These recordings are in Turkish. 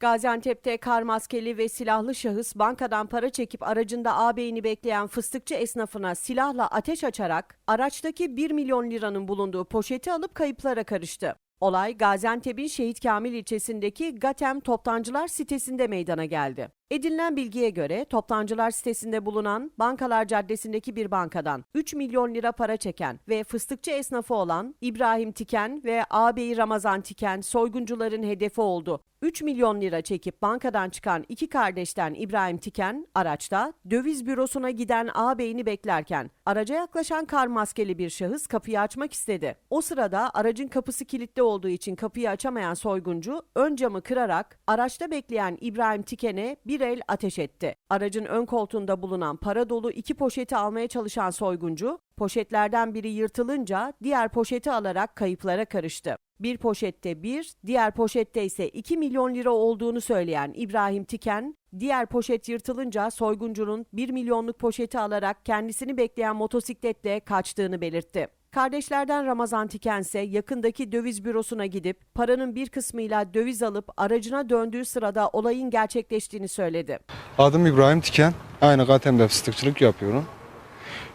Gaziantep'te kar maskeli ve silahlı şahıs bankadan para çekip aracında ağabeyini bekleyen fıstıkçı esnafına silahla ateş açarak araçtaki 1 milyon liranın bulunduğu poşeti alıp kayıplara karıştı. Olay Gaziantep'in Şehit Kamil ilçesindeki Gatem Toptancılar sitesinde meydana geldi. Edinilen bilgiye göre Toptancılar sitesinde bulunan Bankalar Caddesi'ndeki bir bankadan 3 milyon lira para çeken ve fıstıkçı esnafı olan İbrahim Tiken ve ağabeyi Ramazan Tiken soyguncuların hedefi oldu. 3 milyon lira çekip bankadan çıkan iki kardeşten İbrahim Tiken araçta döviz bürosuna giden ağabeyini beklerken araca yaklaşan kar maskeli bir şahıs kapıyı açmak istedi. O sırada aracın kapısı kilitli olduğu için kapıyı açamayan soyguncu ön camı kırarak araçta bekleyen İbrahim Tiken'e bir el ateş etti. Aracın ön koltuğunda bulunan para dolu iki poşeti almaya çalışan soyguncu poşetlerden biri yırtılınca diğer poşeti alarak kayıplara karıştı. Bir poşette bir, diğer poşette ise 2 milyon lira olduğunu söyleyen İbrahim Tiken, diğer poşet yırtılınca soyguncunun 1 milyonluk poşeti alarak kendisini bekleyen motosikletle kaçtığını belirtti. Kardeşlerden Ramazan Tiken ise yakındaki döviz bürosuna gidip paranın bir kısmıyla döviz alıp aracına döndüğü sırada olayın gerçekleştiğini söyledi. Adım İbrahim Tiken. Aynı Gatem'de fıstıkçılık yapıyorum.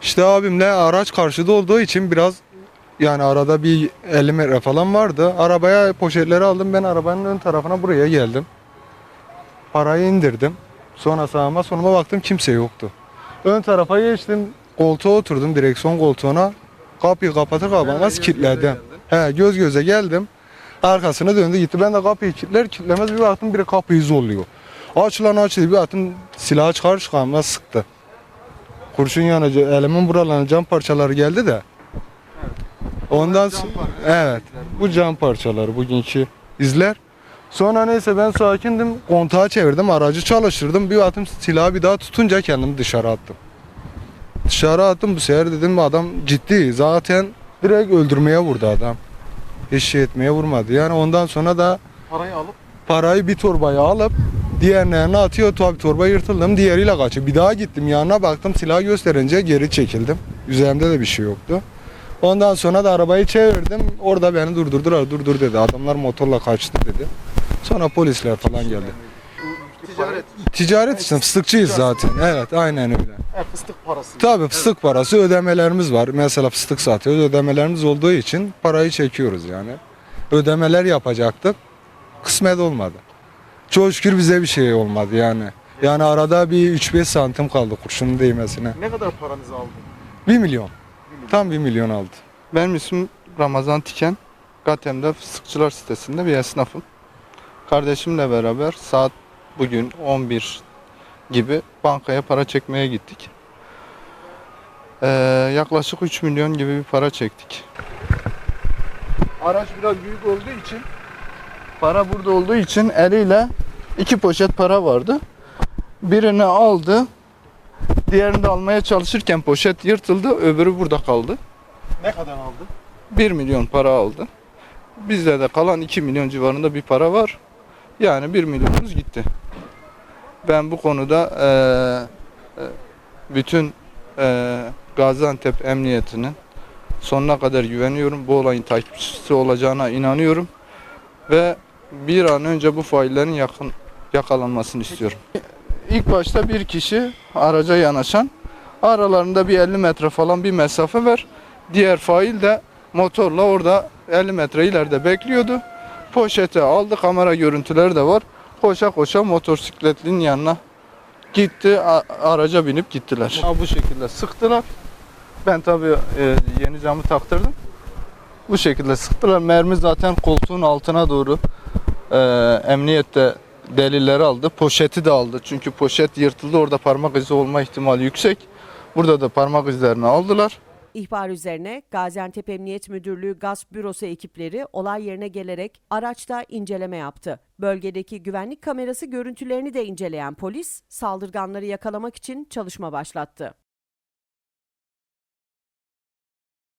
İşte abimle araç karşıda olduğu için biraz yani arada bir 50 metre falan vardı. Arabaya poşetleri aldım. Ben arabanın ön tarafına buraya geldim. Parayı indirdim. Sonra sağıma sonuma baktım kimse yoktu. Ön tarafa geçtim. Koltuğa oturdum direksiyon koltuğuna. Kapıyı kapatır kapatmaz kilitledim. He göz göze geldim. Arkasına döndü gitti. Ben de kapıyı kilitler kilitlemez bir baktım biri kapıyı zorluyor. Aç lan aç dedi. Bir baktım silahı çıkar çıkarmaz sıktı. Kurşun yanıcı elimin buralarına cam parçaları geldi de. Ondan sonra evet bu cam parçaları bugünkü izler. Sonra neyse ben sakindim. Kontağı çevirdim. Aracı çalıştırdım. Bir baktım silahı bir daha tutunca kendimi dışarı attım. Dışarı attım bu sefer dedim adam ciddi. Zaten direkt öldürmeye vurdu adam. Hiç şey etmeye vurmadı. Yani ondan sonra da Parayı alıp parayı bir torbaya alıp diğerlerine atıyor. Tabi torba yırtıldım. Diğeriyle kaçıyor. Bir daha gittim yanına baktım silah gösterince geri çekildim. Üzerimde de bir şey yoktu. Ondan sonra da arabayı çevirdim. Orada beni durdurdular. Durdur dedi. Adamlar motorla kaçtı dedi. Sonra polisler falan geldi. Ticaret, Ticaret için fıstıkçıyız zaten. Evet aynen öyle. e, fıstık parası. Tabii fıstık parası ödemelerimiz var. Mesela fıstık satıyoruz. Ödemelerimiz olduğu için parayı çekiyoruz yani. Ödemeler yapacaktık. Kısmet olmadı. Çok şükür bize bir şey olmadı yani. Yani arada bir 3-5 santim kaldı kurşunun değmesine. Ne kadar paranızı aldın? 1 milyon. Tam 1 milyon aldı. Benim ismim Ramazan Tiken. Gatem'de fıstıkçılar sitesinde bir esnafım. Kardeşimle beraber saat bugün 11 gibi bankaya para çekmeye gittik. Ee, yaklaşık 3 milyon gibi bir para çektik. Araç biraz büyük olduğu için para burada olduğu için eliyle iki poşet para vardı. Birini aldı. Diğerini de almaya çalışırken poşet yırtıldı. Öbürü burada kaldı. Ne kadar aldın? 1 milyon para aldı. Bizde de kalan 2 milyon civarında bir para var. Yani 1 milyonumuz gitti. Ben bu konuda eee, e, bütün eee, Gaziantep Emniyeti'nin sonuna kadar güveniyorum. Bu olayın takipçisi olacağına inanıyorum. Ve bir an önce bu faillerin yakın yakalanmasını istiyorum. İlk başta bir kişi araca yanaşan aralarında bir 50 metre falan bir mesafe var. Diğer fail de motorla orada 50 metre ileride bekliyordu. Poşeti aldı, kamera görüntüleri de var. Koşa koşa motosikletlinin yanına gitti, araca binip gittiler. Ha, bu şekilde sıktılar. Ben tabii e, yeni camı taktırdım. Bu şekilde sıktılar. Mermi zaten koltuğun altına doğru e, emniyette delilleri aldı. Poşeti de aldı. Çünkü poşet yırtıldı. Orada parmak izi olma ihtimali yüksek. Burada da parmak izlerini aldılar. İhbar üzerine Gaziantep Emniyet Müdürlüğü Gasp Bürosu ekipleri olay yerine gelerek araçta inceleme yaptı. Bölgedeki güvenlik kamerası görüntülerini de inceleyen polis saldırganları yakalamak için çalışma başlattı.